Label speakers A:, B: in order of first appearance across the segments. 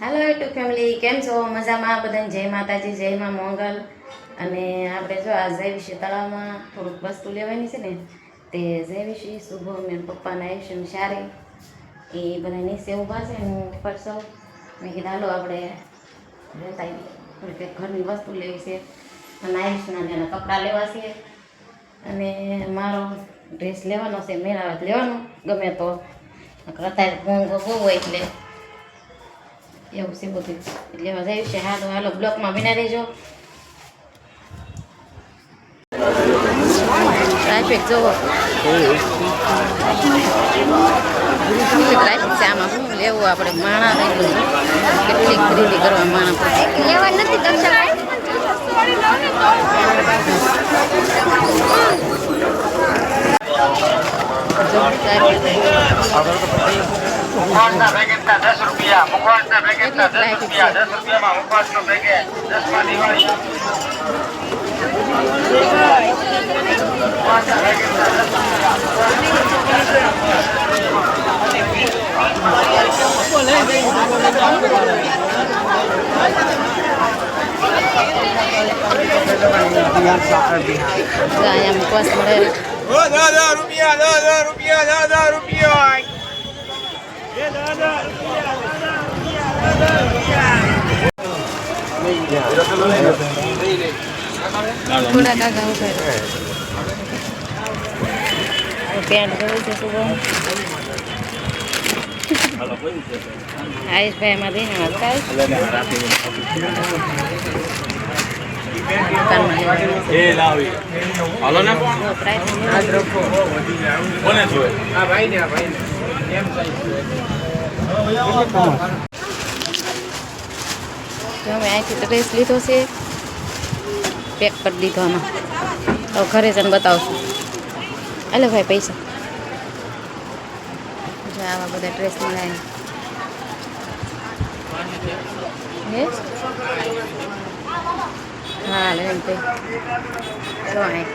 A: હાલો YouTube family કેમ છો? મજામાં? બધાને જય માતાજી, જય માં મોંગલ. અને આપણે જો આ જયવિશી તળાવમાં થોડુંક વસ્તુ લેવાની છે ને, તે જયવિશી શુભમ એમ પપ્પાના આયુષ્યમ સારી એ બધા નીચે ઊભા છે, હું ઉપર મેં કીધું, હાલો, આપણે લેતા. ઘરની વસ્તુ લેવી છે. અને આયુષના જેના કપડાં લેવા છે. અને મારો ડ્રેસ લેવાનો છે, મેળાવત લેવાનો. ગમે તો. અત્યારે મોંઘો બહુ હોય એટલે. એવું છે બધું એટલે મજા આવી છે. હાલો હાલો, બ્લોકમાં બના રહેજો. ટ્રાફિક જોવો. ટ્રાફિક છે આમાં. શું લેવું આપણે માણા કેટલી ખરીદી કરવા માણા
B: લેવા નથી દક્ષા
A: જો ટ્રાફિક
C: મુખવાસના પેકેટના દસ રૂપિયા મુખવાસના પેકેટના દસ રૂપિયા દસ રૂપિયામાં મુખવાસનો પેકેટ દસમાં દિવાળી. મુખવાસના પેકેટના દસ
A: જો અહીંયા મુખવાસ મળે.
C: દસ રૂપિયા દસ રૂપિયા દસ રૂપિયા.
A: થોડા કાકા ઊભા પેન્ટ ગયું છે શું આયુષભાઈ એમાં દઈને વાત
D: એ લાવી હાલો ને કોને જોઈએ
C: આ ભાઈ ને આ ભાઈ ને એમ
A: જો અમે અહીંથી ડ્રેસ લીધો છે. પેક કરી દીધો આમાં. હવે ઘરે જઈને બતાવશું. હાલો ભાઈ પૈસા. જો આવા બધા ડ્રેસ યસ હા લે એમ તે. જો અહીં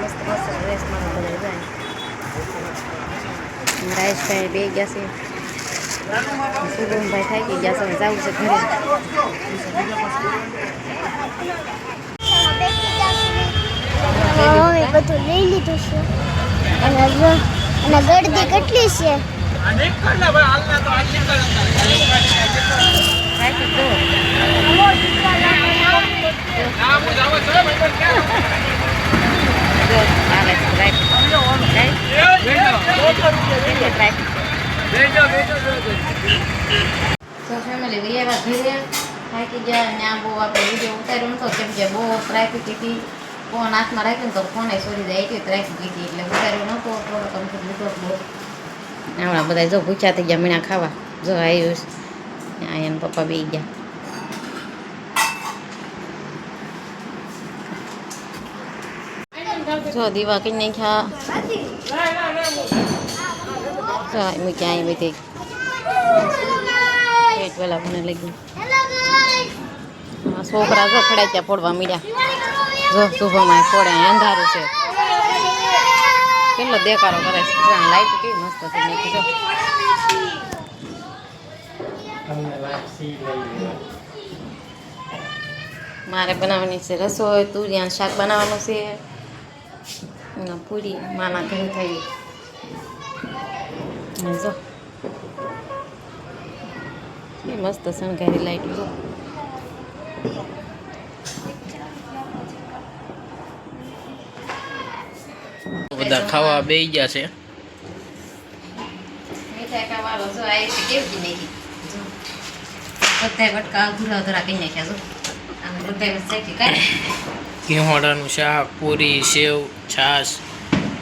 A: મસ્ત મસ્ત ડ્રેસ મળે બધા જાય. રાઈસભાઈ બે ગયા છે. શુભમભાઈ થાકી ગયા છે જવું છે ઘરે.
B: હવે બધું લઈ લીધું છે. અને અને ગળદી કેટલી છે?
A: થાકી જો જો આવે છે રાઈટ તો ફેમિલી ગયા ઘરે. થાકી ગયા અને આ બહુ આપણે વીડિયો ઉતાર્યો નતો કેમ કે બહુ ટ્રાફિક હતી. ફોન હાથમાં રાખ્યો ને તો ફોને સોરી જાય એટલી ટ્રાફિક હતી એટલે ઉતાર્યો નહોતો થોડો કમ્પ્લીટ લીધો બહુ. હમણાં બધા જો ભૂખ્યા થઈ ગયા મીણા ખાવા. જો આવ્યું અહીંયા એમ પપ્પા બે ગયા. જો દીવા કઈ નાખ્યા. જો આ chai, અહીં બધી પેટ પેલા મને લઈ ગયું છોકરા જો ફડાચ્યા પડવા મીડ્યા. જો શુભમાં અહીં અંધારું છે. કેટલો દેખાડો કરે છે. લાઈટ કેવી મસ્ત નાખી જો. મારે બનાવવાની છે રસોઈ તુરિયાનું શાક બનાવવાનું છે. અને પૂરી માના ઘરે થઈ જો. એ મસ્ત શણગારી લાઈટ જો.
D: બધા ખાવા બે ગયા છે. ઘીહોડાનું શાક પૂરી સેવ છાશ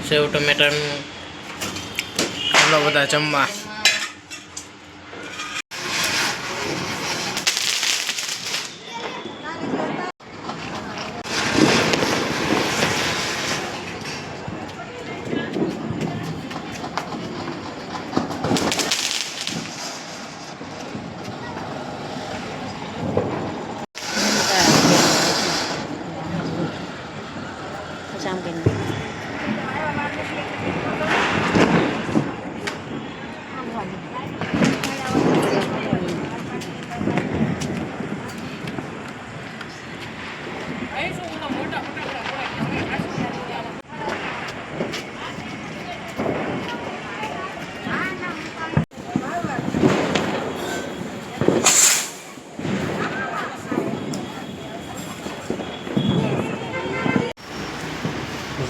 D: સેવ ટમેટાનું ચાલો બધા જમવા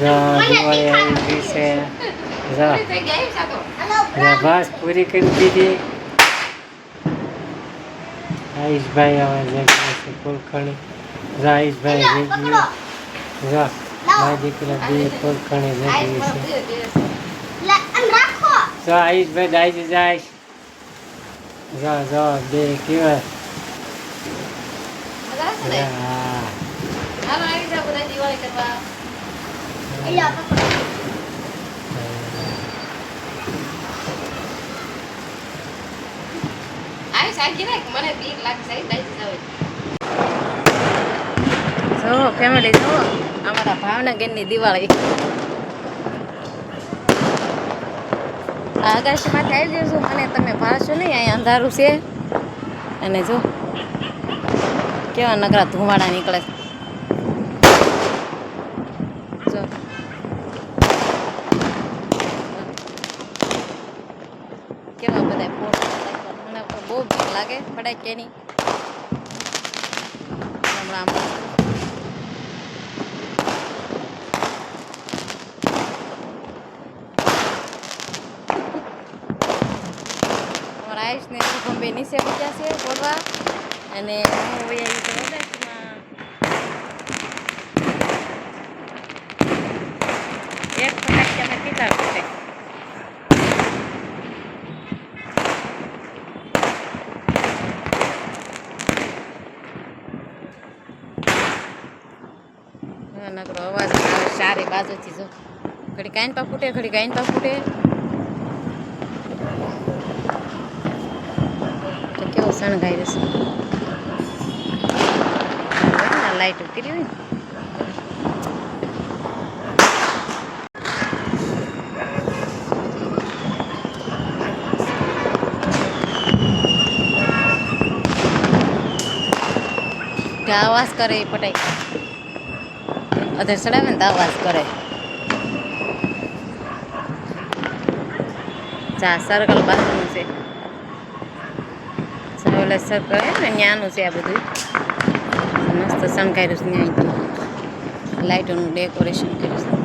E: દિવાળી આવી ગઈ છે.
A: ગયા
E: બસ પૂરી કરી દીધી. આયુષભાઈ હવે જગ્યા છે કોલખણી જા આયુષભાઈ જગ્યા જા મારા દીકરા બે કોલખણી ગયું છે. જા આયુષભાઈ જાય જાય જા જા બે કેવા હા
A: મને બીક લાગશે જો ફેમિલી જો અમારા ભાવનગરની દિવાળી આકાશમાંથી આવી જશું મને તમે ભાળશો નહીં, અહીંયા અંધારું છે. અને જો કેવા નગરા ધુમાડા નીકળે છે. બધા ફોટો મને બહુ ભીડ લાગે ફટાક્યાની હમણાં અમારા આયુષને બોમ્બે નીચે પૂજ્યા છે બોલવા. અને હું આવી છું વડાસમાં. એક ફટાકડા મેં નકરો અવાજ ચારે બાજુથી જો. ઘડી કાઈન પા ફૂટે ઘડી કાઈન પા ફૂટે. તો કેવો શણગાઈ રહેશે લાઈટ ઉતરી હોય ને. આવાજ કરે પટાઈ. અધર ચડાવે ને તો અવાજ કરે. જા સર્કલ બાજુનું છે. ઓલે સર્કલ ને ન્યાનું છે આ બધું. મસ્ત શણગાર્યું છે ન્યાયથી. લાઇટોનું ડેકોરેશન કર્યું છે જો.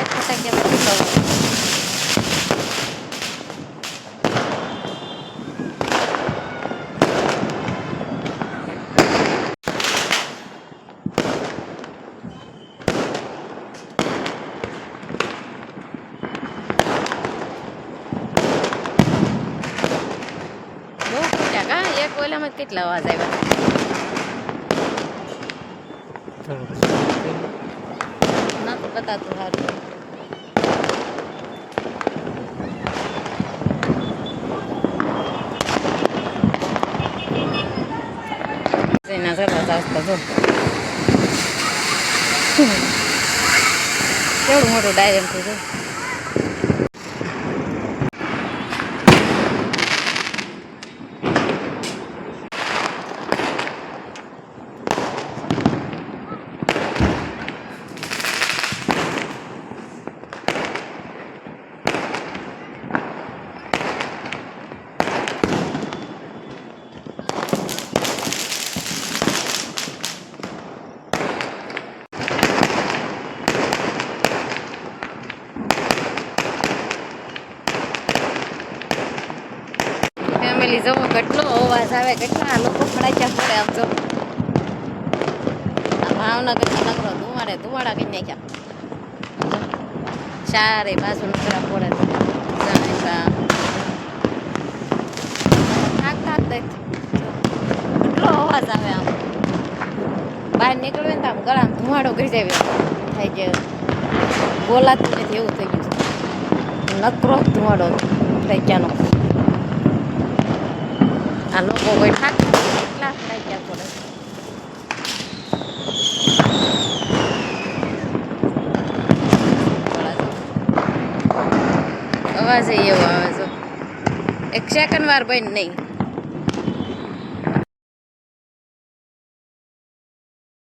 A: એક ફટાકિયા પછી તો બહુ ફૂટ્યા કા એક ઓલામાં જ કેટલા અવાજ આવ્યા? ના તો બતાતું સારું એના આવતા જો કેવડું મોટું ડાયરેક્ટ છે? જો ફેમિલી કેટલો અવાજ આવે, કેટલા લોકો ફડાક્યા પડે આમ આ ભાવનગર નગરો ધુમાડે ધુમાડા કઈ નાખ્યા. ચારે બાજુ નકરા પડે કેટલો અવાજ આવે આમ. બહાર નીકળવે ને તો આમ ગળામાં ધુમાડો કરી જાય થાય કે બોલાતું નથી, એવું થઈ ગયું નકરો ધુમાડો થઈ ગયાનો આ લોકો કોઈ થાક કેટલા થઈ ગયા પડે અવાજ એવો આવે છે એક સેકન્ડ વાર બંધ નહીં